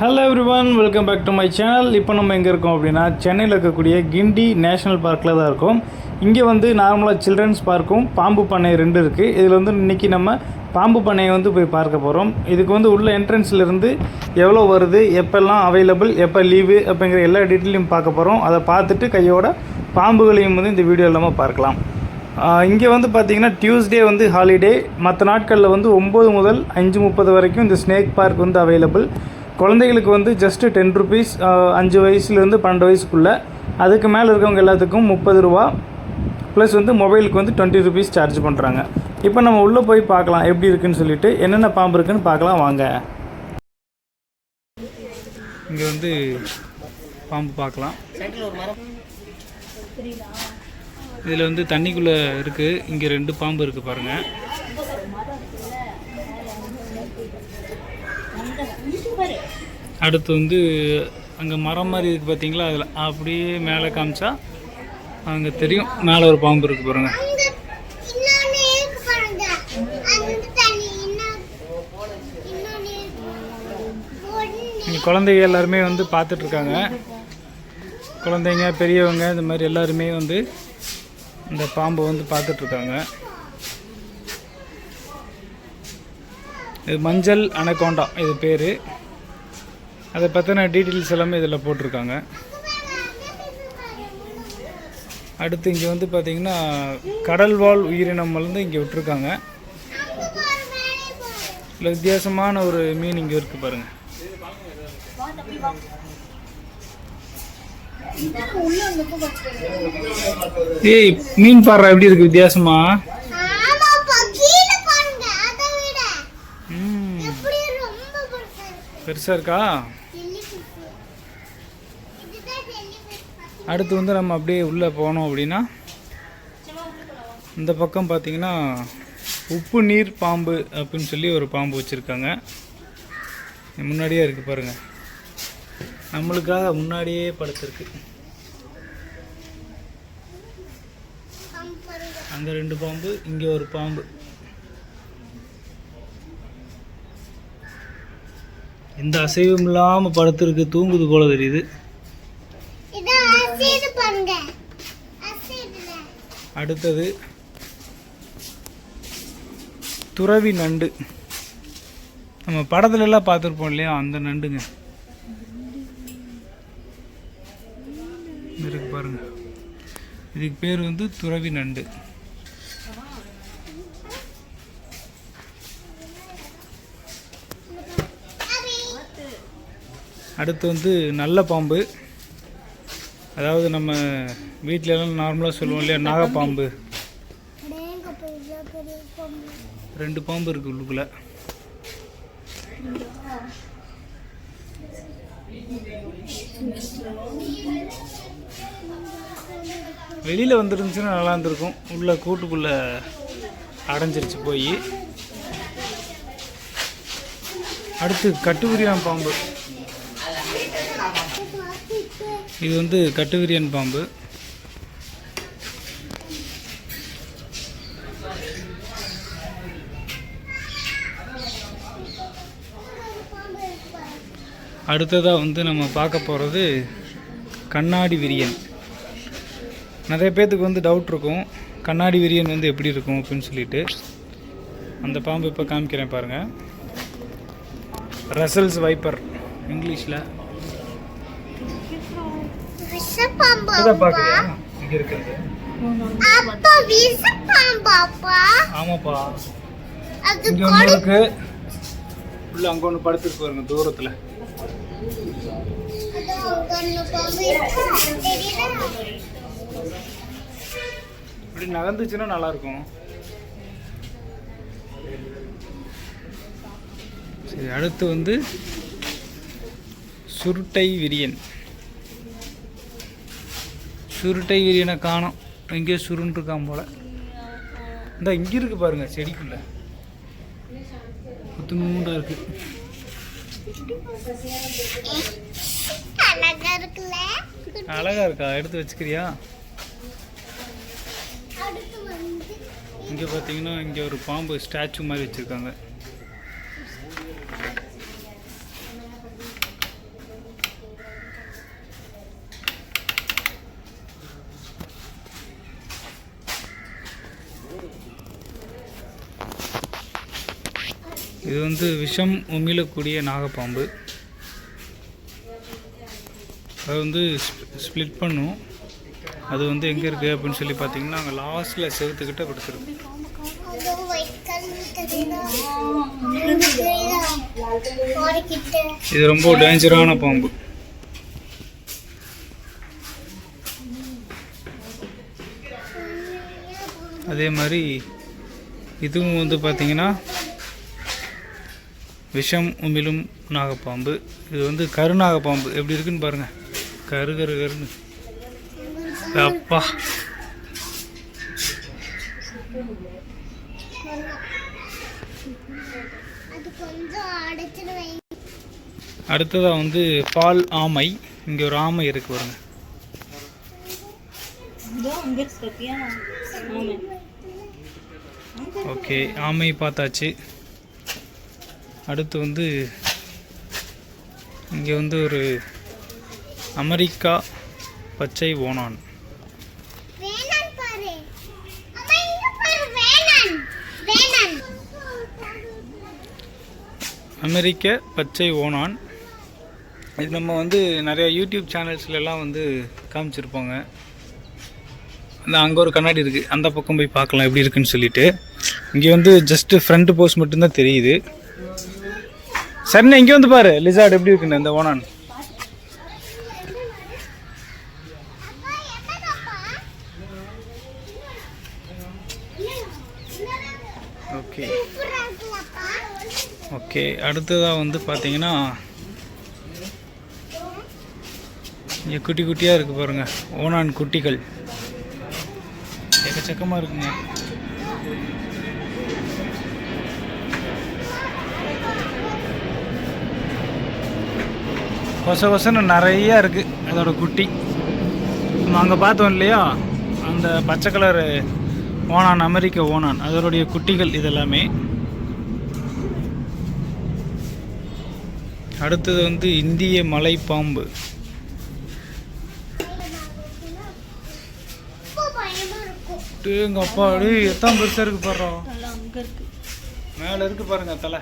Hello everyone welcome back to my channel இப்போ நம்ம எங்கே இருக்கோம் அப்படின்னா சென்னையில் இருக்கக்கூடிய கிண்டி நேஷனல் பார்க்கில் தான் இருக்கோம். இங்கே வந்து நார்மலாக சில்ட்ரன்ஸ் பார்க்கும் பாம்பு பண்ணை ரெண்டு இருக்குது இதில் வந்து இன்றைக்கி நம்ம பாம்பு பண்ணையை வந்து போய் பார்க்க போகிறோம் இதுக்கு வந்து உள்ள என்ட்ரன்ஸ்லேருந்து எவ்வளோ வருது எப்போல்லாம் அவைலபிள் எப்போ லீவு அப்படிங்கிற எல்லா டீட்டெயிலையும் பார்க்க போகிறோம் அதை பார்த்துட்டு கையோட பாம்புகளையும் வந்து இந்த வீடியோ இல்லாமல் பார்க்கலாம். இங்கே வந்து பார்த்திங்கன்னா டியூஸ்டே வந்து ஹாலிடே மற்ற நாட்களில் வந்து ஒம்பது முதல் அஞ்சு முப்பது வரைக்கும் இந்த ஸ்னேக் பார்க் வந்து அவைலபிள் குழந்தைகளுக்கு வந்து ஜஸ்ட்டு டென் ருபீஸ் அஞ்சு வயசுலேருந்து பன்னெண்டு வயசுக்குள்ளே. அதுக்கு மேலே இருக்கவங்க எல்லாத்துக்கும் முப்பது ரூபா. ப்ளஸ் வந்து மொபைலுக்கு வந்து டுவெண்ட்டி ருபீஸ் சார்ஜ் பண்ணுறாங்க இப்போ நம்ம உள்ளே போய் பார்க்கலாம் எப்படி இருக்குன்னு சொல்லிட்டு என்னென்ன பாம்பு இருக்குன்னு பார்க்கலாம் வாங்க. இங்கே வந்து பாம்பு பார்க்கலாம். இதில் வந்து தண்ணிக்குள்ளே இருக்குது இங்கே ரெண்டு பாம்பு இருக்குது பாருங்கள் அடுத்து வந்து அங்கே மரம் மாதிரி இருக்குது பார்த்தீங்களா அதில் அப்படியே மேலே காமிச்சா அங்கே தெரியும். மேலே ஒரு பாம்பு இருக்குது பாருங்கள் இங்கே குழந்தைங்க எல்லாருமே வந்து பார்த்துட்ருக்காங்க குழந்தைங்க பெரியவங்க இந்த மாதிரி எல்லாருமே வந்து இந்த பாம்பை வந்து பார்த்துட்ருக்காங்க இது மஞ்சள் அனகோண்டா இது பேர். அதை பற்றின டீட்டெயில்ஸ் எல்லாமே இதில் போட்டிருக்காங்க. அடுத்து இங்கே வந்து பார்த்திங்கன்னா கடல்வாழ் உயிரினம் வந்து இங்கே விட்டுருக்காங்க. இல்லை வித்தியாசமான ஒரு மீன் இங்கே இருக்குது பாருங்கள் ஏய் மீன் பாடுறா எப்படி இருக்கு வித்தியாசமா? பெருசா இருக்கு. அடுத்து வந்து நம்ம அப்படியே உள்ளே போனோம் அப்படின்னா இந்த பக்கம் பார்த்தீங்கன்னா உப்பு நீர் பாம்பு அப்படின்னு சொல்லி ஒரு பாம்பு வச்சுருக்காங்க. முன்னாடியே இருக்குது பாருங்கள் நம்மளுக்காக முன்னாடியே படுத்துருக்கு. அங்கே ரெண்டு பாம்பு இங்கே ஒரு பாம்பு. எந்த அசைவும் இல்லாமல் படுத்துருக்கு தூங்குது போல தெரியுது இது அசையுது பாருங்க. அசையுதுல. அடுத்தது துறவி நண்டு. நம்ம படத்துல எல்லாம் பார்த்துருப்போம் இல்லையா அந்த நண்டுங்க. இருக்கு பாருங்க. இதுக்கு பேர் வந்து துறவி நண்டு. அடுத்து வந்து நல்ல பாம்பு. அதாவது நம்ம வீட்டிலலாம் எல்லாம் நார்மலாக சொல்லுவோம் இல்லையா? நாகப்பாம்பு. பாம்பு. ரெண்டு பாம்பு இருக்கு உள்ளுக்குள்ள. வெளியில வந்துருந்துச்சுன்னா நல்லா இருந்திருக்கும். உள்ள கூட்டுக்குள்ள அடைஞ்சிருச்சு போய். அடுத்து கட்டுக்குரியான் பாம்பு. இது வந்து கட்டுவிரியன் பாம்பு. அடுத்ததாக வந்து நம்ம பார்க்க போகிறது கண்ணாடி விரியன். நிறைய பேர்த்துக்கு வந்து டவுட் இருக்கும். கண்ணாடி விரியன் வந்து எப்படி இருக்கும் அப்படின்னு சொல்லிட்டு. அந்த பாம்பு இப்போ காமிக்கிறேன் பாருங்கள் ரசல்ஸ் வைப்பர் இங்கிலீஷில் விஷப்பாம்பு இதை இங்கே அப்பா. ஆமாப்பா. அது இருக்கு உள்ள அங்கே ஒன்று படுத்துருக்கு பாருங்க தூரத்தில்? இப்படி நகர்ந்துச்சுன்னா நல்லாயிருக்கும். சரி அடுத்து வந்து சுருட்டை விரியன். சுருட்டை விரியனை காணோம். எங்கேயோ சுருண்டுருக்கான் போல. இந்த இங்கே இருக்கு பாருங்க செடிக்குள்ள. புத்துணூண்டா இருக்கு. அழகா இருக்கா? எடுத்து வச்சுக்கிறியா? இங்கே பார்த்தீங்கன்னா இங்கே ஒரு பாம்பு ஸ்டாச்சு மாதிரி வச்சுருக்காங்க. இது வந்து விஷம் உமிழக்கூடிய நாகப்பாம்பு. அது வந்து ஸ்ப்ளிட் பண்ணும். அது வந்து எங்கே இருக்குது அப்படின்னு சொல்லி பார்த்தீங்கன்னா அங்கே லாஸ்ட்டில் செவத்துக்கிட்ட படுத்துருக்கு இது ரொம்ப டேஞ்சரான பாம்பு. அதே மாதிரி இதுவும் வந்து பார்த்தீங்கன்னா விஷம் உமிழும் நாகப்பாம்பு. இது வந்து கருநாகப்பாம்பு எப்படி இருக்குன்னு பாருங்க. கரு கரு கருன்னு. அப்பா. அடுத்ததாக வந்து பால் ஆமை. இங்கே ஒரு ஆமை இருக்கு பாருங்க. ஓகே ஆமை பார்த்தாச்சு. அடுத்து வந்து இங்கே வந்து ஒரு அமெரிக்கா பச்சை வேணான் அமெரிக்க பச்சை ஓணான் இது நம்ம வந்து நிறைய யூடியூப் சேனல்ஸ்லலாம் வந்து காமிச்சிருப்பாங்க. அந்த அங்கே ஒரு கண்ணாடி இருக்குது அந்த பக்கம் போய் பார்க்கலாம் எப்படி இருக்குன்னு சொல்லிட்டு. இங்கே வந்து ஜஸ்ட்டு ஃப்ரண்ட் போஸ் மட்டும்தான் தெரியுது. சரி இங்கே வந்து பாரு லிசார்ட் எப்படி இருக்குன்னு இந்த ஓனான் ஓகே ஓகே அடுத்ததாக வந்து பார்த்தீங்கன்னா இங்கே குட்டி குட்டியாக இருக்குது பாருங்கள் ஓனான் குட்டிகள். எக்கச்சக்கமாக இருக்குங்க. கொச கொசன்னு நிறையா இருக்குது அதோட குட்டி. நம்ம அங்கே பார்த்தோம் இல்லையா? அந்த பச்சை கலர் ஓணான் அமெரிக்க ஓனான் அதனுடைய குட்டிகள் இதெல்லாமே. அடுத்தது வந்து இந்திய மலைப்பாம்பு. எங்கள் அப்பா அடி எத்தனை பெருசாக இருக்கு பாடுறோம் மேலே இருக்கு பாருங்க தலை.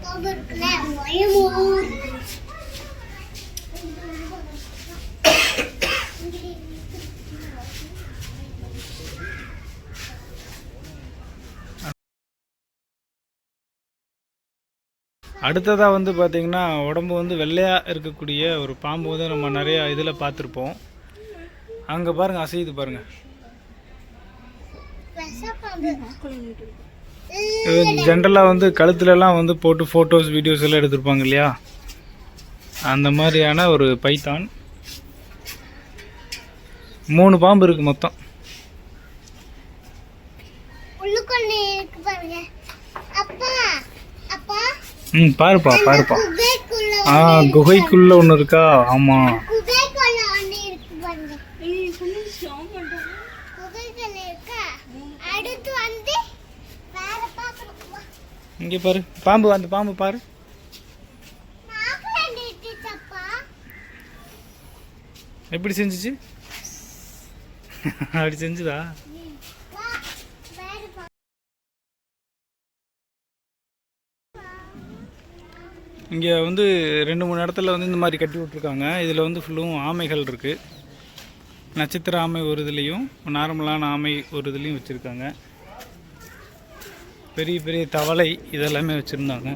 பாம்பு இருக்குல்ல அடுத்ததாக வந்து பார்த்திங்கன்னா உடம்பு வந்து வெள்ளையாக இருக்கக்கூடிய ஒரு பாம்பு வந்து நம்ம நிறையா இதில் பார்த்துருப்போம். அங்கே பாருங்கள் அசையுது பாருங்கள் பாம்பு ஜென்ரலாக வந்து கழுத்துலலாம் வந்து போட்டு ஃபோட்டோஸ் வீடியோஸ் எல்லாம் எடுத்திருப்பாங்க இல்லையா? அந்த மாதிரியான ஒரு பைத்தான் மூணு பாம்பு இருக்கு மொத்தம். ம் பாருப்பா பாருப்பா. ஆ குகைக்குள்ள ஒன்று இருக்கா? ஆமாம் குகைக்குள்ள ஒண்ணு இருக்கு பாருங்க குகைக்குள்ள இருக்கா அடுத்து வந்து வேற பாக்கணும் இங்கே பாரு. பாம்பு அந்த பாம்பு பாரு. எப்படி செஞ்சுச்சு? அப்படி செஞ்சுதா? இங்கே வந்து ரெண்டு மூணு இடத்துல வந்து இந்த மாதிரி கட்டி விட்ருக்காங்க இதில் வந்து ஃபுல்லும் ஆமைகள் இருக்குது நட்சத்திர ஆமை ஒரு இதுலேயும் நார்மலான ஆமை ஒரு இதுலேயும் வச்சுருக்காங்க. பெரிய பெரிய தவளை இதெல்லாமே வச்சுருந்தாங்க.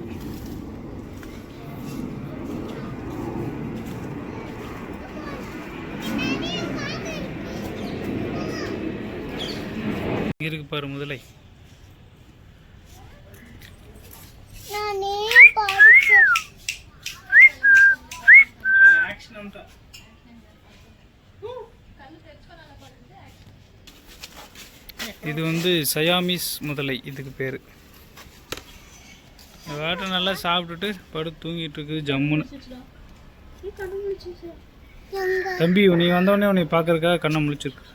இருக்கு பாரு முதலை. நானே இது வந்து சயாமிஸ் முதலை இதுக்கு பேர். வாட்டை நல்லா சாப்பிட்டுட்டு படுத்து தூங்கிட்டு இருக்குது ஜம்முன்னு. தம்பி நீ வந்தோடனே உன்னை பார்க்கறக்காக கண்ணை முழிச்சிருக்கு.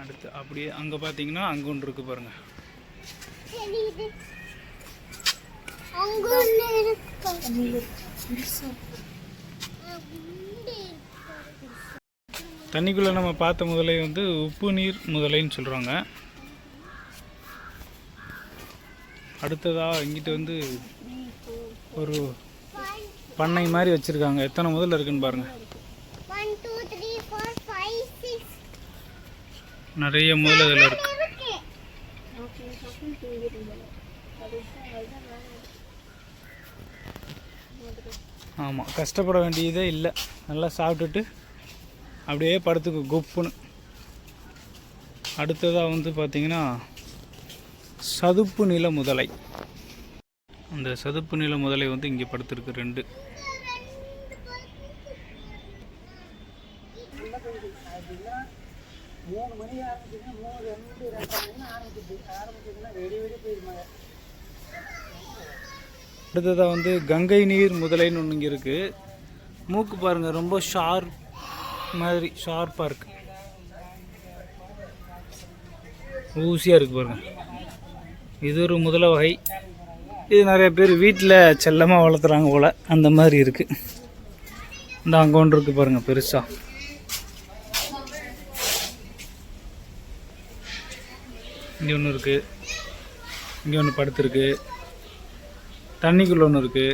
அடுத்து அப்படியே அங்கே பார்த்தீங்கன்னா அங்கே ஒன்று இருக்குது பாருங்க தெரியுது அங்க ஒண்ணு இருக்கு குண்டு இருக்கு. தண்ணிக்குள்ளே நம்ம பார்த்த முதலை வந்து உப்பு நீர் முதலைன்னு சொல்கிறாங்க அடுத்ததாக இங்கிட்ட வந்து ஒரு பண்ணை மாதிரி வச்சுருக்காங்க. எத்தனை முதல்ல இருக்குன்னு பாருங்கள். நிறைய முதல்ல இதில் இருக்குது இருக்கு. ஆமாம் கஷ்டப்பட வேண்டியதே இல்லை. நல்லா சாப்பிட்டுட்டு அப்படியே படுத்துக்கு குப்புன்னு. அடுத்ததாக வந்து பார்த்திங்கன்னா சதுப்பு நில முதலை. அந்த சதுப்பு நில முதலை வந்து இங்கே படுத்திருக்கு ரெண்டு. அடுத்ததாக வந்து கங்கை நீர் முதலைன்னு ஒன்று இங்கே இருக்குது மூக்கு பாருங்கள் ரொம்ப ஷார்ப் மாதிரி ஷார்ப்பாக இருக்கு. ஊசியாக இருக்குது பாருங்கள் இது ஒரு முதல வகை. இது நிறைய பேர் வீட்டில் செல்லமாக வளர்த்துறாங்க போல். அந்த மாதிரி இருக்குது இந்த அங்கே ஒன்று இருக்குது பாருங்கள் பெருசாக இங்கே ஒன்று இருக்குது இங்கே ஒன்று படுத்துருக்கு. தண்ணிக்குள்ள ஒன்று இருக்குது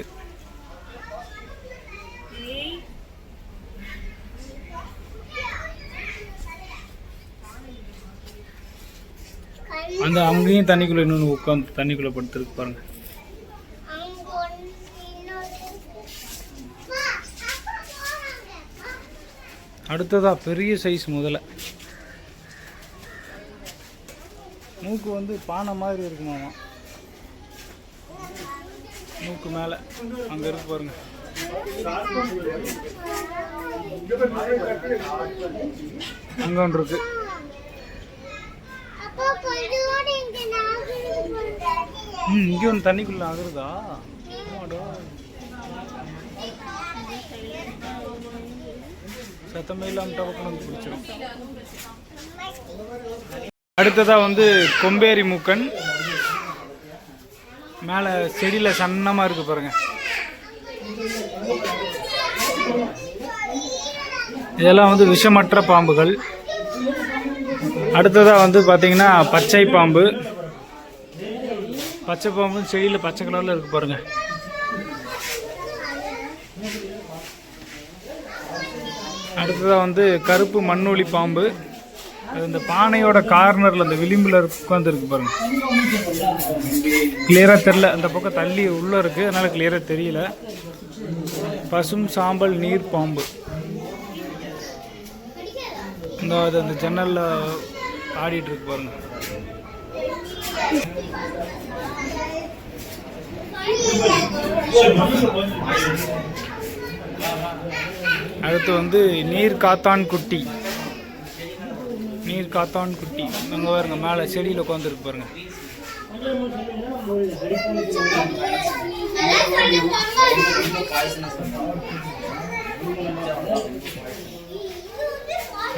அந்த அங்கேயும் தண்ணிக்குள்ள இன்னொன்று உட்காந்து தண்ணிக்குள்ள படுத்துருக்கு பாருங்க. அடுத்ததாக அடுத்ததா பெரிய சைஸ் முதல்ல மூக்கு வந்து பானை மாதிரி இருக்குமாமா? மூக்கு மேலே. அங்கே இருக்கு பாருங்க. அங்கே ஒன்று இருக்கு. ம் இங்கே ஒன்று தண்ணிக்குள்ள ஆகுறதா. சத்தமே இல்லாமல் வந்து பிடிச்சிடும் அடுத்ததா வந்து கொம்பேரி மூக்கன். மேலே செடியில் சன்னமாக இருக்கு பாருங்க. இதெல்லாம் வந்து விஷமற்ற பாம்புகள். அடுத்ததாக வந்து பார்த்தீங்கன்னா பச்சை பாம்பு. பச்சை பாம்பு செடியில் பச்சை கலரில் இருக்கு பாருங்க. அடுத்ததாக வந்து கருப்பு மண்ணொலி பாம்பு. அது இந்த பானையோட கார்னரில் அந்த விளிம்பில் உட்காந்துருக்கு பாருங்க. கிளியராக தெரில அந்த பக்கம் தள்ளி உள்ளே இருக்குது அதனால் கிளியராக தெரியல. பசும் சாம்பல் நீர் பாம்பு. இந்த அது அந்த ஜன்னலில் ஆடிட்டு இருக்கு பாருங்க. அடுத்து வந்து நீர் காத்தான் குட்டி நீர் காத்தான் குட்டி. அங்கே பாருங்க மேலே செடியில் உட்காந்துருக்கு பாருங்க.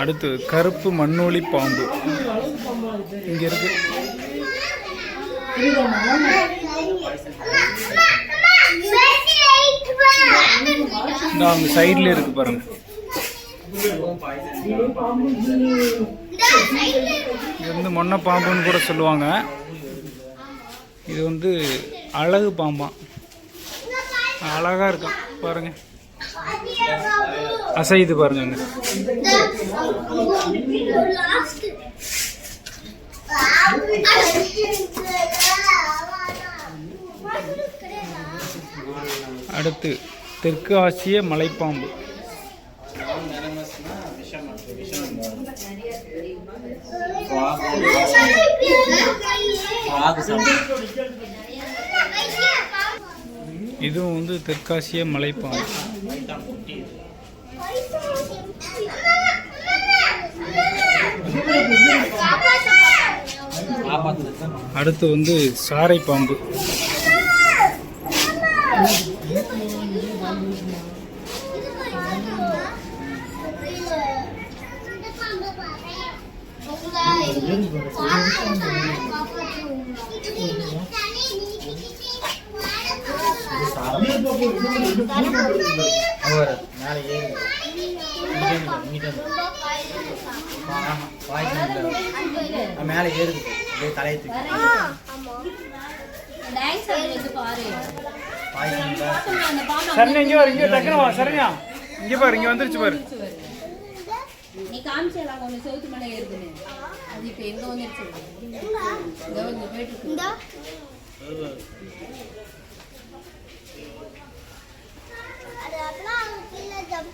அடுத்து கருப்பு மண்ணோலி பாம்பு. இங்கே இருக்கு. இந்த அவங்க சைடில் இருக்கு பாருங்க. இது வந்து மொன்ன பாம்புன்னு கூட சொல்லுவாங்க. இது வந்து அழகு பாம்பான் அழகாக இருக்கும் பாருங்க. அசைது பாருங்க அடுத்து தெற்கு ஆசிய மலைப்பாம்பு. இதுவும் வந்து தெற்காசிய மலைப்பாம்பு அடுத்து வந்து சாரை பாம்பு காப்பாற்று அவர் மேலே ஏறி இங்கிட்ட இங்கிட்ட மேலே ஏறுது அப்படியே தலையை தூக்கி டான்ஸ் ஆடுறது பாரு பாய்ச்சல் ஏறுது பாம்பு சரணா இங்கே வர இங்கே டக்குனு வா சரண்யா பாரு வந்துருச்சு பாரு நீ காமிச்சலாம் ஒன்று செவுத்து மேல ஏறுதுன்னு அது இப்ப எங்க வந்துருச்சு போயிட்டு இருக்கு இந்த அது அப்புறம் அவங்க கீழே ஜம்ப் பண்ணிடுச்சா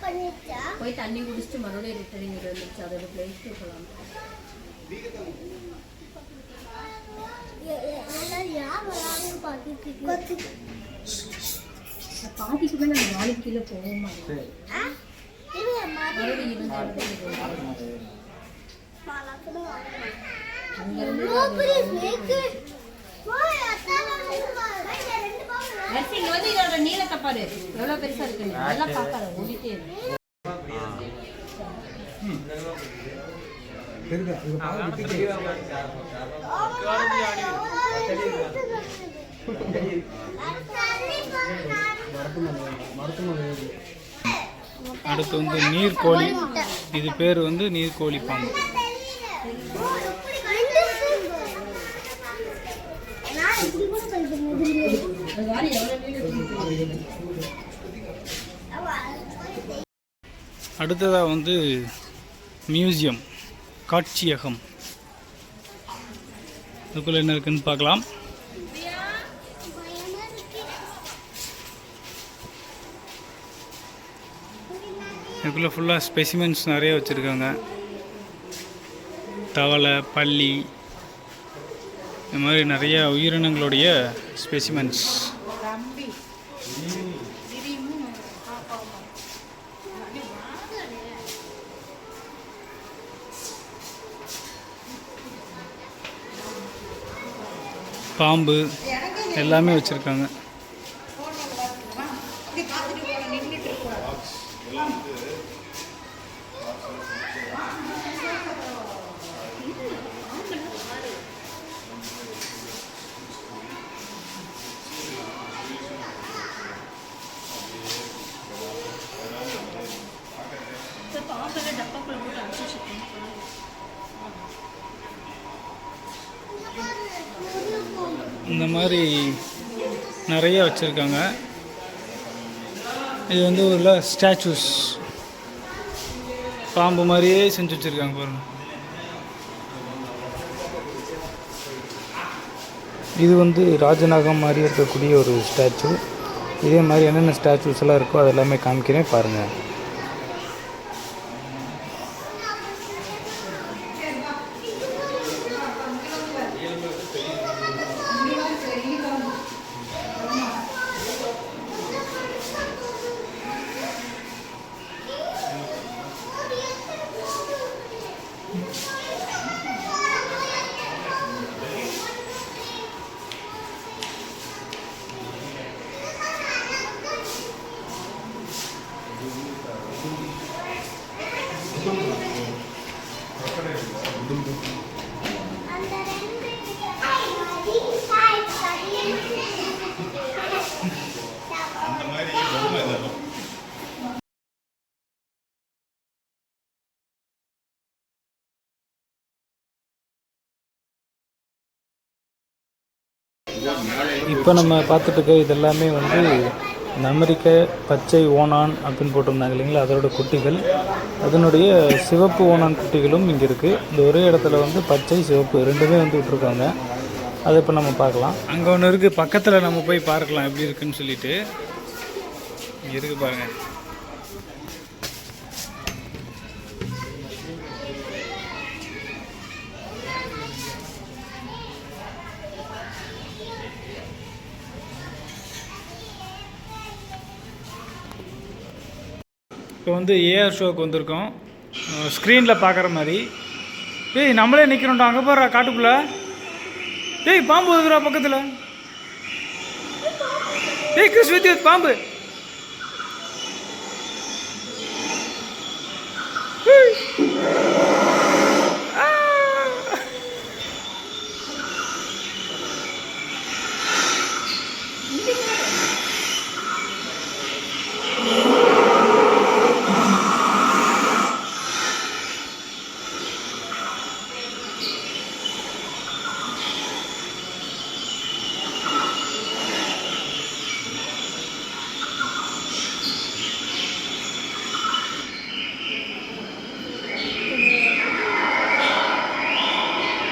போய் தண்ணி குடிச்சிட்டு மறுபடியும் ரிட்டர்ன் இங்கே வந்துருச்சு. அதோட பிளேஸ்க்கு போகலாம் பாதிக்கு மேலே அந்த நாளைக்கு கீழே போக மாட்டேன் மறுபடியும் அங்கிருந்து வரிசை இங்க வந்து இதோட நீளத்தை பாரு. எவ்வளவு பெருசா இருக்கு? நல்லா பார்க்காத ஓடிட்டே இருக்கு அடுத்து வந்து நீர்க்கோழி. இது பேர் வந்து நீர்க்கோழி பாம்பு அது வாரி எவ்வளவு நீளத்துக்கு இருக்கு. அடுத்ததாக வந்து மியூசியம் காட்சியகம். அதுக்குள்ளே என்ன இருக்குன்னு பார்க்கலாம். இதுக்குள்ளே ஃபுல்லாக ஸ்பெசிமென்ஸ் நிறைய வச்சுருக்காங்க. தவளை பள்ளி இந்த மாதிரி நிறைய உயிரினங்களுடைய ஸ்பெசிமென்ஸ். பாம்பு எல்லாமே வச்சுருக்காங்க. இந்த மாதிரி நிறைய வச்சுருக்காங்க. இது வந்து ஒரு ஸ்டாச்சூஸ் பாம்பு மாதிரியே செஞ்சு வச்சுருக்காங்க பாருங்கள் இது வந்து ராஜநாகம் மாதிரி இருக்கக்கூடிய ஒரு ஸ்டாச்சு இதே மாதிரி என்னென்ன ஸ்டாச்சூஸ் எல்லாம் இருக்கோ அதெல்லாமே காமிக்கிறேன் பாருங்கள் இப்போ நம்ம பார்த்துட்டு இருக்க இதெல்லாமே வந்து இந்த அமெரிக்க பச்சை ஓணான் அப்படின்னு போட்டிருந்தாங்க இல்லைங்களா? அதோட குட்டிகள். அதனுடைய சிவப்பு ஓணான் குட்டிகளும் இங்கே இருக்குது இந்த ஒரே இடத்துல வந்து பச்சை சிவப்பு ரெண்டுமே வந்து விட்ருக்காங்க அதை இப்போ நம்ம பார்க்கலாம். அங்கே ஒன்று இருக்குது பக்கத்தில் நம்ம போய் பார்க்கலாம் எப்படி இருக்குன்னு சொல்லிட்டு. இங்கே இருக்குது பாருங்கள் இப்போ வந்து ஏஆர் ஷோக்கு வந்திருக்கோம். ஸ்க்ரீனில் பார்க்குற மாதிரி. ஏய் நம்மளே நிற்கிறோம்டா அங்கே போகிற காட்டுக்குள்ளே. ஏய் பாம்பு வருதுடா பக்கத்தில். ஏய் கிறிஸ் வித்யுத் பாம்பு.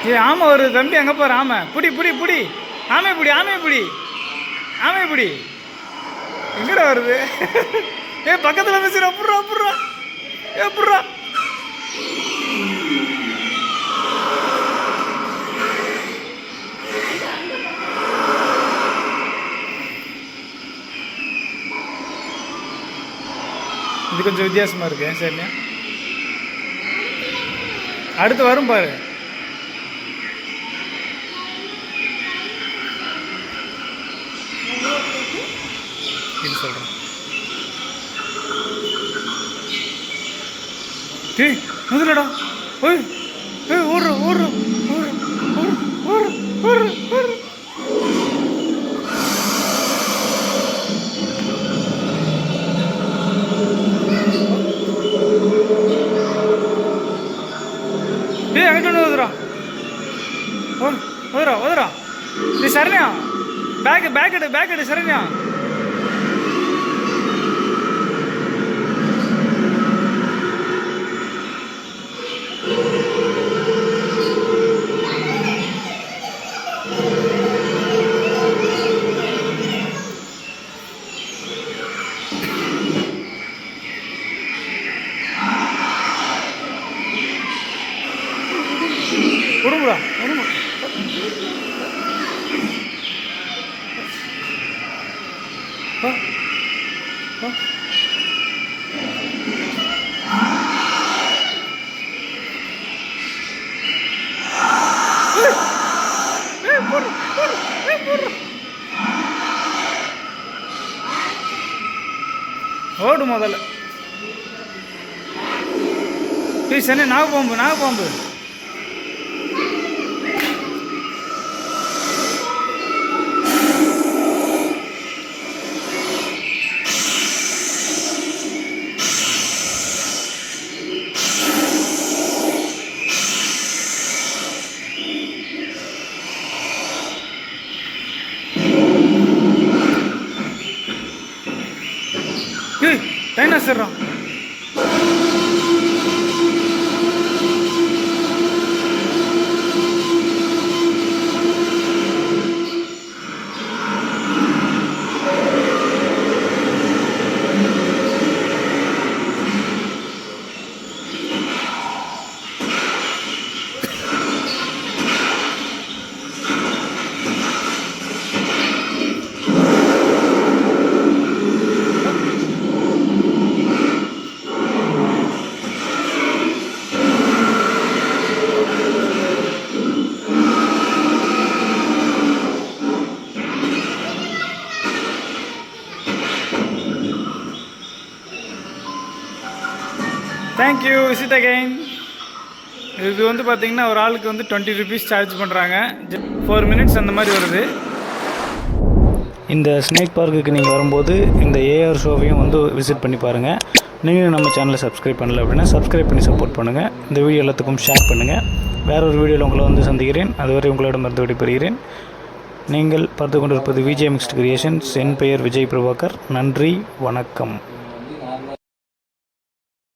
ஏ ஆமை வருது தம்பி அங்கே போகிற ஆமை? புடி புடி புடி. ஆமை புடி ஆமை புடி. ஆமை புடி. எங்கடா வருது? ஏ பக்கத்தில் பேசுகிற புட்றா புட்றா. ஏ புட்றா. இது கொஞ்சம் வித்தியாசமாக இருக்கு சரிண்ணே. அடுத்து வரும் பாரு. சொல்கிறேன் டேய் முதலடா ஓய் ஏய் ஓடுற ஓடுற ஓடுற ஓடுற ஓடுற ஓடுற டேய் அங்கிட்ட ஒன்று ஓதுறா ஓ நீ சரண்யா. பேக் பேக் எடு பேக் எடு சரண்யா விடுங்கடா விடுங்க ஆ ஆ ஓடு முதல்ல டேய் சனி நாகப்பாம்பு நாகப்பாம்பு ஏய் டைனாசர்ரா தேங்க்யூ விசிட் அகைன் இது வந்து பார்த்திங்கன்னா ஒரு ஆளுக்கு வந்து டுவெண்ட்டி ருபீஸ் சார்ஜ் பண்ணுறாங்க ஃபோர் மினிட்ஸ் அந்த மாதிரி வருது. இந்த ஸ்னேக் பார்க்குக்கு நீங்கள் வரும்போது இந்த ஏஆர் ஷோவையும் வந்து விசிட் பண்ணி பாருங்கள் நீங்களும் நம்ம சேனலை சப்ஸ்கிரைப் பண்ணல அப்படின்னா சப்ஸ்கிரைப் பண்ணி சப்போர்ட் பண்ணுங்கள் இந்த வீடியோ எல்லாத்துக்கும் ஷேர் பண்ணுங்கள் வேற ஒரு வீடியோவில் உங்களை வந்து சந்திக்கிறேன். அதுவரை உங்களிடமிருந்து விடைபெறுகிறேன். நீங்கள் பார்த்து கொண்டிருப்பது விஜய் மிக்ஸ்ட் கிரியேஷன்ஸ் என் பெயர் விஜய் பிரபாகர். நன்றி வணக்கம்.